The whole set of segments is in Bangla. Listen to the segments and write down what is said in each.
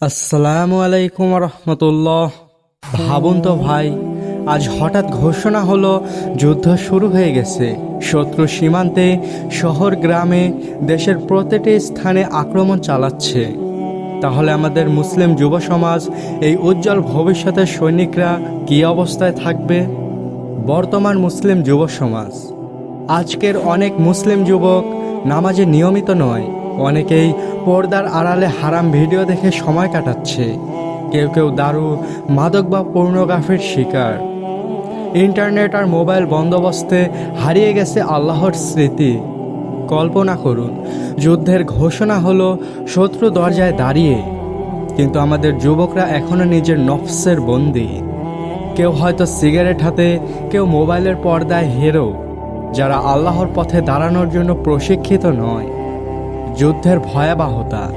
আসসালামু আলাইকুম রহমতুল্লাহ। ভাবুন তো ভাই, আজ হঠাৎ ঘোষণা হলো, যুদ্ধ শুরু হয়ে গেছে। শত্রু সীমান্তে শহর, গ্রামে দেশের প্রতিটি স্থানে আক্রমণ চালাচ্ছে। তাহলে আমাদের মুসলিম যুব সমাজ, এই উজ্জ্বল ভবিষ্যতের সৈনিকরা কী অবস্থায় থাকবে? বর্তমান মুসলিম যুব সমাজ। আজকের অনেক মুসলিম যুবক নামাজে নিয়মিত নয় অনেকেই পর্দার আড়ালে হারাম ভিডিও দেখে সময় কাটাচ্ছে। কেউ কেউ দারু, মাদক বা পর্নোগ্রাফির শিকার। ইন্টারনেট আর মোবাইল বন্দোবস্তে হারিয়ে গেছে আল্লাহর স্মৃতি। কল্পনা করুন, যুদ্ধের ঘোষণা হলো শত্রু দরজায় দাঁড়িয়ে। কিন্তু আমাদের যুবকরা এখনও নিজের নফসের বন্দী। কেউ হয়তো সিগারেট হাতে, কেউ মোবাইলের পর্দায় হেরো, যারা আল্লাহর পথে দাঁড়ানোর জন্য প্রশিক্ষিত নয়। যুদ্ধের ভয়াবহতা।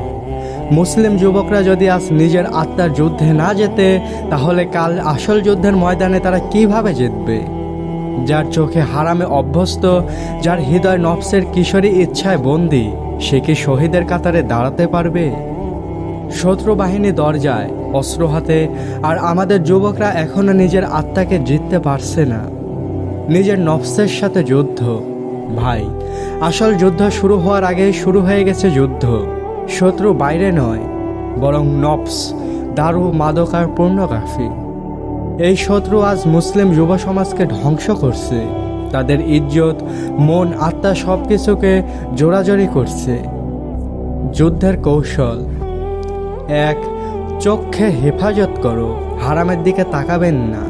মুসলিম যুবকরা যদি আজ নিজের আত্মার যুদ্ধে না যেতে, তাহলে কাল আসল যুদ্ধের ময়দানে তারা কীভাবে জিতবে? যার চোখে হারামে অভ্যস্ত, যার হৃদয় নফসের কিশোরী ইচ্ছায় বন্দি, সে কি শহীদের কাতারে দাঁড়াতে পারবে? শত্রু বাহিনী দরজায়, অস্ত্র হাতে, আর আমাদের যুবকরা এখনও নিজের আত্মাকে জিততে পারছে না। নিজের নফসের সাথে যুদ্ধ ভাই, আসল যুদ্ধ শুরু হওয়ার আগে শুরু হয়ে গেছে যুদ্ধ। শত্রু বাইরে নয়, বরং নফস, দারু, মাদক আর পূর্ণগ্রাফি এই শত্রু আজ মুসলিম যুব সমাজকে ধ্বংস করছে। তাদের ইজ্জত, মন, আত্মা সব কিছুকে জোড়াজড়ি করছে। যুদ্ধের কৌশল। এক, চোখে হেফাজত করো, হারামের দিকে তাকাবেন না।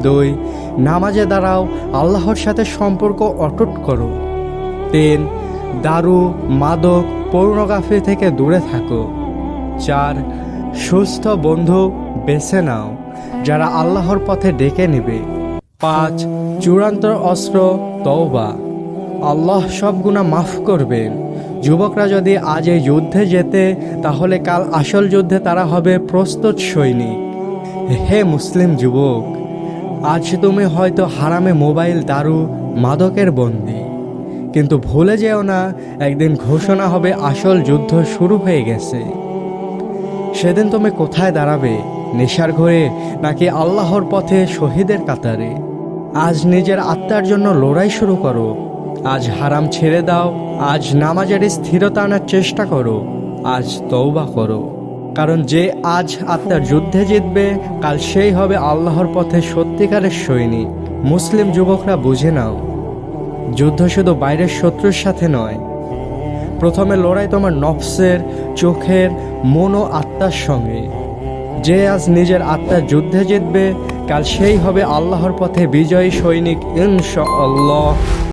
দুই নামাজে দাঁড়াও, আল্লাহর সাথে সম্পর্ক অটুট করো। তিন, দারু, মাদক পৌর্ণগাফি থেকে দূরে থাকো। চার, সুস্থ বন্ধু বেছে নাও, যারা আল্লাহর পথে ডেকে নেবে। পাঁচ, চূড়ান্ত অস্ত্র, তওবা। আল্লাহ সব গুণা মাফ করবেন যুবকরা যদি আজ এই যুদ্ধে যেতে, তাহলে কাল আসল যুদ্ধে তারা হবে প্রস্তুত সৈনিক। হে মুসলিম যুবক আজ তুমি হয়তো হারামে মোবাইল দারু মাদকের বন্দি। কিন্তু ভুলে যেও না, একদিন ঘোষণা হবে আসল যুদ্ধ শুরু হয়ে গেছে। সেদিন তুমি কোথায় দাঁড়াবে, নেশার ঘরে নাকি আল্লাহর পথে শহীদের কাতারে? আজ নিজের আত্মার জন্য লড়াই শুরু করো। আজ হারাম ছেড়ে দাও, আজ নামাজের স্থিরতা আনার চেষ্টা করো, আজ তৌবা করো। কারণ যে আজ আত্মার যুদ্ধে জিতবে, কাল সেই হবে আল্লাহর পথে সত্যিকারের সৈনিক মুসলিম যুবকরা বুঝে নাও, যুদ্ধ শুধু বাইরের শত্রুর সাথে নয়। প্রথমে লড়াই তোমার নফসের, চোখের, মন ও আত্মার সঙ্গে। যে আজ নিজের আত্মার যুদ্ধে জিতবে, কাল সেই হবে আল্লাহর পথে বিজয়ী সৈনিক, ইনশাআল্লাহ।